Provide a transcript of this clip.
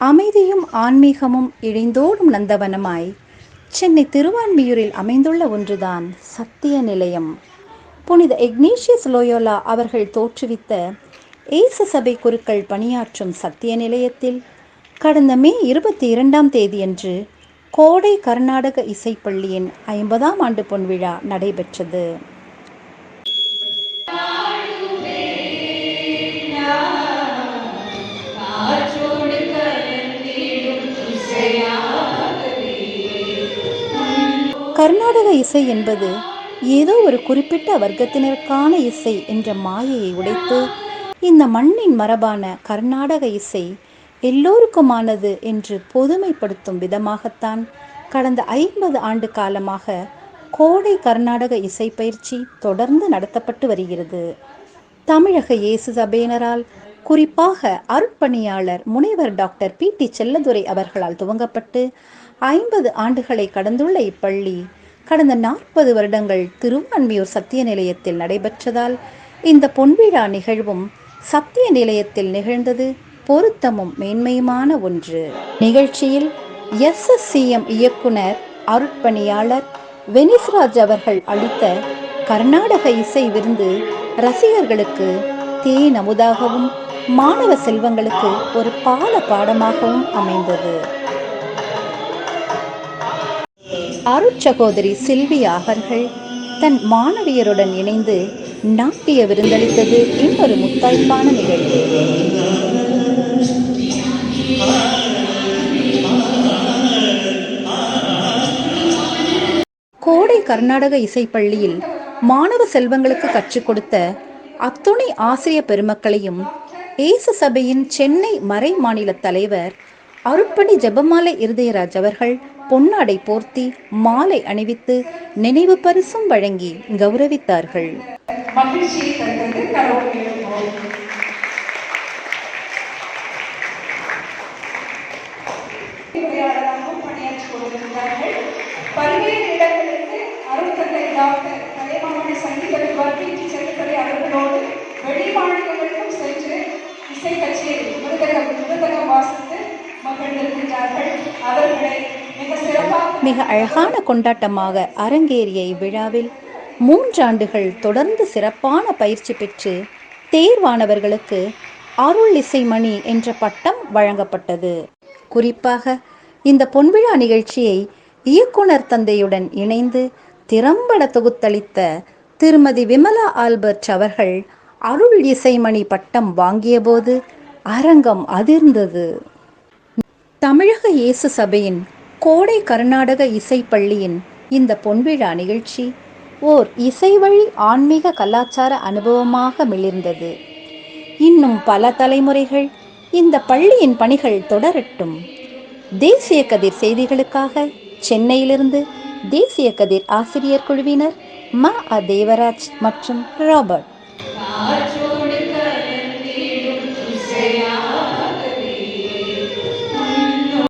அமைதியும் ஆன்மீகமும் இழைந்தோடும் நந்தவனமாய் சென்னை திருவான்மியூரில் அமைந்துள்ள ஒன்றுதான் சத்திய நிலையம். புனித எக்னீஷியஸ் லோயோலா அவர்கள் தோற்றுவித்த ஏசு சபை குருக்கள் பணியாற்றும் சத்திய நிலையத்தில் கடந்த மே இருபத்தி இரண்டாம் தேதியன்று கோடை கர்நாடக இசைப்பள்ளியின் ஐம்பதாம் ஆண்டு பொன்விழா நடைபெற்றது. கர்நாடக இசை என்பது ஏதோ ஒரு குறிப்பிட்ட வர்க்கத்தினருக்கான இசை என்ற மாயையை உடைத்து இந்த மண்ணின் மரபான கர்நாடக இசை எல்லோருக்குமானது என்று பொதுமைப்படுத்தும் விதமாகத்தான் கடந்த ஐம்பது ஆண்டு காலமாக கோடை கர்நாடக இசை பயிற்சி தொடர்ந்து நடத்தப்பட்டு வருகிறது. தமிழக இயேசு சபையினரால் குறிப்பாக அருட்பணியாளர் முனைவர் டாக்டர் பி. டி. செல்லதுரை அவர்களால் துவங்கப்பட்டு ஐம்பது ஆண்டுகளை கடந்துள்ள இப்பள்ளி கடந்த நாற்பது வருடங்கள் திருவான்மியூர் சத்திய நிலையத்தில் நடைபெற்றதால் இந்த பொன்விழா நிகழ்வும் சத்திய நிலையத்தில் நிகழ்ந்தது. பொருத்தமும் மேன்மையுமான ஒன்று. நிகழ்ச்சியில் எஸ். எஸ். சிஎம் இயக்குனர் அருட்பணியாளர் வெனிஸ்ராஜ் அவர்கள் அளித்த கர்நாடக இசை விருந்து ரசிகர்களுக்கு தேன் நமுதாகவும் மாணவ செல்வங்களுக்கு ஒரு பால பாடமாகவும் அமைந்தது. அருட்சகோதரி சில்வி அவர்கள் தன் மாணவியருடன் இணைந்து நாட்டிய விருந்தளித்தது இன்னொரு முத்தாய்ப்பான நிகழ்வு. கோடை கர்நாடக இசைப்பள்ளியில் மாணவ செல்வங்களுக்கு கற்றுக் கொடுத்த அத்துணை ஆசிரிய பெருமக்களையும் ஏசு சபையின் சென்னை மறை மாநில தலைவர் அருட்பணி ஜெபமாலை இருதயராஜ் அவர்கள் பொன்னாடை போர்த்தி மாலை அணிவித்து நினைவு பரிசும் வழங்கி கௌரவித்தார்கள். பல்வேறு இடங்களுக்கு அருட்தந்தை டாக்டர் அவர்களை மிக மிக அழகான கொண்டாட்டமாக அரங்கேறிய இவ்விழாவில் மூன்றாண்டுகள் தொடர்ந்து சிறப்பான பயிற்சி பெற்று தேர்வானவர்களுக்கு அருள் இசைமணி என்ற பட்டம் வழங்கப்பட்டது. குறிப்பாக இந்த பொன்விழா நிகழ்ச்சியை இயக்குனர் தந்தையுடன் இணைந்து திறம்பட தொகுத்தளித்த திருமதி விமலா ஆல்பர்ட் அவர்கள் அருள் இசைமணி பட்டம் வாங்கியபோது அரங்கம் அதிர்ந்தது. தமிழக இயேசு சபையின் கோடை கர்நாடக இசைப்பள்ளியின் இந்த பொன்விழா நிகழ்ச்சி ஓர் இசைவழி ஆன்மீக கலாச்சார அனுபவமாக மிளிர்ந்தது. இன்னும் பல தலைமுறைகள் இந்த பள்ளியின் பணிகள் தொடரட்டும். தேசிய கதிர் செய்திகளுக்காக சென்னையிலிருந்து தேசிய கதிர் ஆசிரியர் குழுவினர் ம அ தேவராஜ் மற்றும் ராபர்ட்.